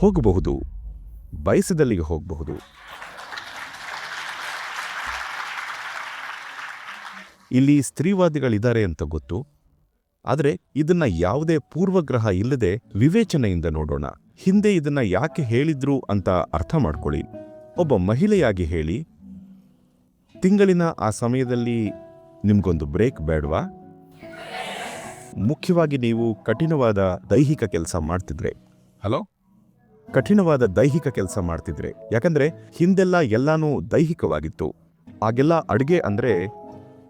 ಹೋಗಬಹುದು, ಬಯಸಿದಲ್ಲಿಗೆ ಹೋಗಬಹುದು. ಇಲ್ಲಿ ಸ್ತ್ರೀವಾದಿಗಳಿದ್ದಾರೆ ಅಂತ ಗೊತ್ತು. ಆದರೆ ಇದನ್ನ ಯಾವುದೇ ಪೂರ್ವಗ್ರಹ ಇಲ್ಲದೆ ವಿವೇಚನೆಯಿಂದ ನೋಡೋಣ. ಹಿಂದೆ ಇದನ್ನ ಯಾಕೆ ಹೇಳಿದ್ರು ಅಂತ ಅರ್ಥ ಮಾಡ್ಕೊಳ್ಳಿ. ಒಬ್ಬ ಮಹಿಳೆಯಾಗಿ ಹೇಳಿ, ತಿಂಗಳಿನ ಆ ಸಮಯದಲ್ಲಿ ನಿಮ್ಗೊಂದು ಬ್ರೇಕ್ ಬೇಡವಾ? ಮುಖ್ಯವಾಗಿ ನೀವು ಕಠಿಣವಾದ ದೈಹಿಕ ಕೆಲಸ ಮಾಡ್ತಿದ್ರೆ. ಹಲೋ? ಕಠಿಣವಾದ ದೈಹಿಕ ಕೆಲಸ ಮಾಡ್ತಿದ್ರೆ. ಯಾಕಂದ್ರೆ ಹಿಂದೆಲ್ಲ ಎಲ್ಲಾನು ದೈಹಿಕವಾಗಿತ್ತು. ಆಗೆಲ್ಲ ಅಡುಗೆ ಅಂದ್ರೆ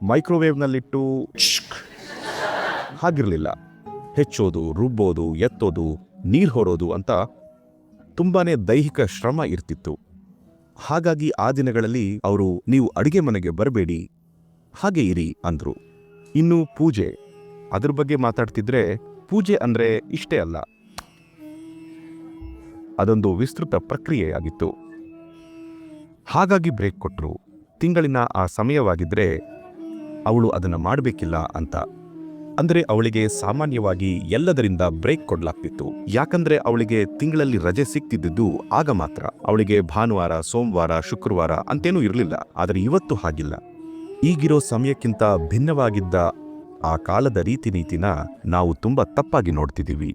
ಮೈಕ್ರೋವೇವ್ನಲ್ಲಿಟ್ಟು ಹಾಗಿರಲಿಲ್ಲ. ಹೆಚ್ಚೋದು, ರುಬ್ಬೋದು, ಎತ್ತೋದು, ನೀರು ಹೊರೋದು ಅಂತ ತುಂಬಾನೇ ದೈಹಿಕ ಶ್ರಮ ಇರ್ತಿತ್ತು. ಹಾಗಾಗಿ ಆ ದಿನಗಳಲ್ಲಿ ಅವರು, ನೀವು ಅಡುಗೆ ಮನೆಗೆ ಬರಬೇಡಿ, ಹಾಗೆ ಇರಿ ಅಂದ್ರು. ಇನ್ನು ಪೂಜೆ. ಅದ್ರ ಬಗ್ಗೆ ಮಾತಾಡ್ತಿದ್ರೆ, ಪೂಜೆ ಅಂದ್ರೆ ಇಷ್ಟೇ ಅಲ್ಲ. ಅದೊಂದು ವಿಸ್ತೃತ ಪ್ರಕ್ರಿಯೆಯಾಗಿತ್ತು. ಹಾಗಾಗಿ ಬ್ರೇಕ್ ಕೊಟ್ಟರು ತಿಂಗಳಿನ ಆ ಸಮಯವಾಗಿದ್ದರೆ ಅವಳು ಅದನ್ನು ಮಾಡಬೇಕಿಲ್ಲ ಅಂತ. ಅಂದರೆ ಅವಳಿಗೆ ಸಾಮಾನ್ಯವಾಗಿ ಎಲ್ಲದರಿಂದ ಬ್ರೇಕ್ ಕೊಡಲಾಗ್ತಿತ್ತು. ಯಾಕಂದ್ರೆ ಅವಳಿಗೆ ತಿಂಗಳಲ್ಲಿ ರಜೆ ಸಿಗ್ತಿದ್ದುದು ಆಗ ಮಾತ್ರ. ಅವಳಿಗೆ ಭಾನುವಾರ, ಸೋಮವಾರ, ಶುಕ್ರವಾರ ಅಂತೇನೂ ಇರಲಿಲ್ಲ. ಆದರೆ ಇವತ್ತು ಹಾಗಿಲ್ಲ. ಈಗಿರೋ ಸಮಯಕ್ಕಿಂತ ಭಿನ್ನವಾಗಿದ್ದ ಆ ಕಾಲದ ರೀತಿ ನೀತಿನ ನಾವು ತುಂಬ ತಪ್ಪಾಗಿ ನೋಡ್ತಿದ್ದೀವಿ.